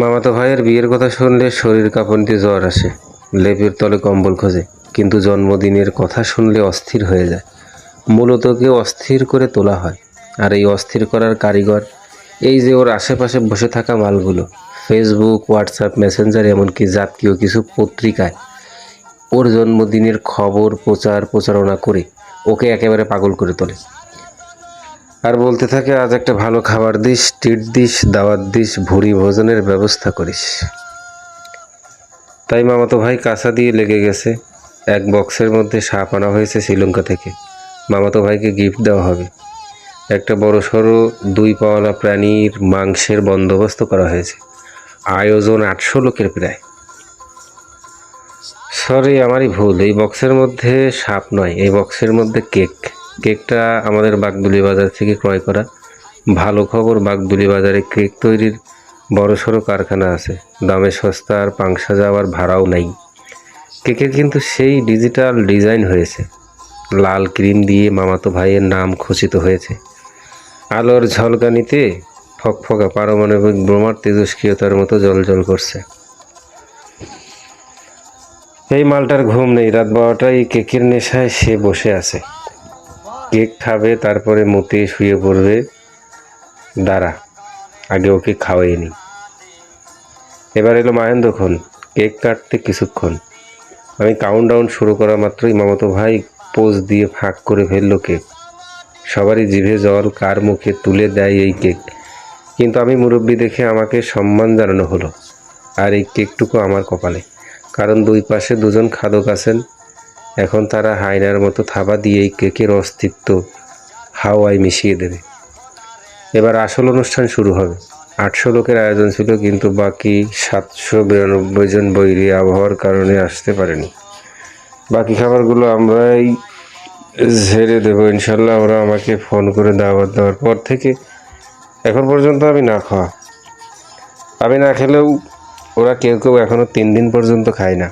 মামাতো ভাইয়ের বিয়ের কথা শুনলে শরীর কাঁপনতে জ্বর আসে। লেপের তলে কম্বল খোঁজে, কিন্তু জন্মদিনের কথা শুনলে অস্থির হয়ে যায়। মূলত কেউ অস্থির করে তোলা হয়, আর এই অস্থির করার কারিগর এই যে ওর আশেপাশে বসে থাকা মালগুলো ফেসবুক হোয়াটসঅ্যাপ মেসেঞ্জার এমনকি জাতীয় কিছু পত্রিকায় ওর জন্মদিনের খবর, প্রচার, প্রচারণা করে ওকে একেবারে পাগল করে তোলে। আর বলতে থাকে, আজ একটা ভালো খাবার দিস ট্রিট দিস, দাওয়াত দিস, ভুরি ভোজনের ব্যবস্থা করিস। তাই মামাতো ভাই কাঁচা দিয়ে লেগে গেছে। এক বক্সের মধ্যে সাপ আনা হয়েছে শ্রীলঙ্কা থেকে। মামাতো ভাইকে গিফট দেওয়া হবে। একটা বড় সড়ো দুই পাওয়ালা প্রাণীর মাংসের বন্দোবস্ত করা হয়েছে। আয়োজন আটশো লোকের প্রায়। সরি আমারই ভুল। এই বক্সের মধ্যে সাপ নয়, এই বক্সের মধ্যে কেক। কেকটা আমাদের বাগদুলি বাজার থেকে ক্রয় করা। ভালো খবর, বাগদুলি বাজারে কেক তৈরির বড় সড়ো কারখানা আছে। দামে সস্তা আর পাংসা যাওয়ার ভাড়াও নাই। কেকের কিন্তু সেই ডিজিটাল ডিজাইন হয়েছে। লাল ক্রিম দিয়ে মামাতো ভাইয়ের নাম খচিত হয়েছে। আলোর ঝলকানিতে ফকফকা পারমাণবিক বোমার তেজস্ক্রিয়তার মতো জল করছে। এই মালটার ঘুম নেই। রাত বারোটায় কেকের নেশায় সে বসে আছে। কেক খাবে, তারপরে মতে শুয়ে পড়বে। দাঁড়া, আগে ওকে খাওয়াইনি এবার এলো মাহেন্দ্রক্ষণ কেক কাটতে কিছুক্ষণ। আমি কাউন্ট ডাউন শুরু করা মাত্রই মামাতো ভাই পোজ দিয়ে ফাঁক করে ফেলল কেক। সবারই জিভে জল, কার মুখে তুলে দেয় এই কেক। কিন্তু আমি মুরব্বী দেখে আমাকে সম্মান জানানো হলো, আর এই কেকটুকু আমার কপালে। কারণ দুই পাশে দুজন খাদক আছেন এখন তারা হায়নার মতো থাবা দিয়ে এই কেকের অস্তিত্ব হাওয়ায় মিশিয়ে দেবে। এবার আসল অনুষ্ঠান শুরু হবে। আটশো লোকের আয়োজন ছিল, কিন্তু বাকি সাতশো বিরানব্বই জন বৈরী আবহাওয়ার কারণে আসতে পারেনি। বাকি খাবারগুলো আমরাই ঝেড়ে দেবো, ইনশাল্লাহ ওরা আমাকে ফোন করে দাওয়াত দেওয়ার পর থেকে এখন পর্যন্ত আমি না খাওয়া। আমি না খেলেও ওরা কেউ কেউ এখনও তিন দিন পর্যন্ত খায় না।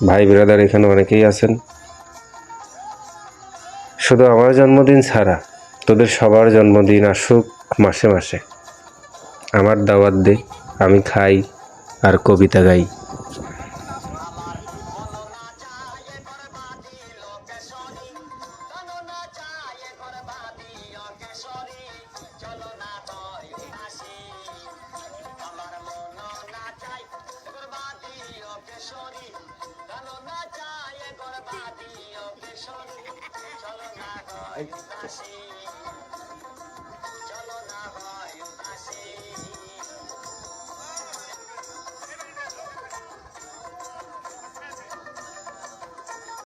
ভাই বিরাদার এখানে অনেকেই আছেন। শুধু আমার জন্মদিন ছাড়া, তোদের সবার জন্মদিন আসুক মাসে মাসে। আমার দাওয়াত দে, আমি খাই আর কবিতা গাই। চলো না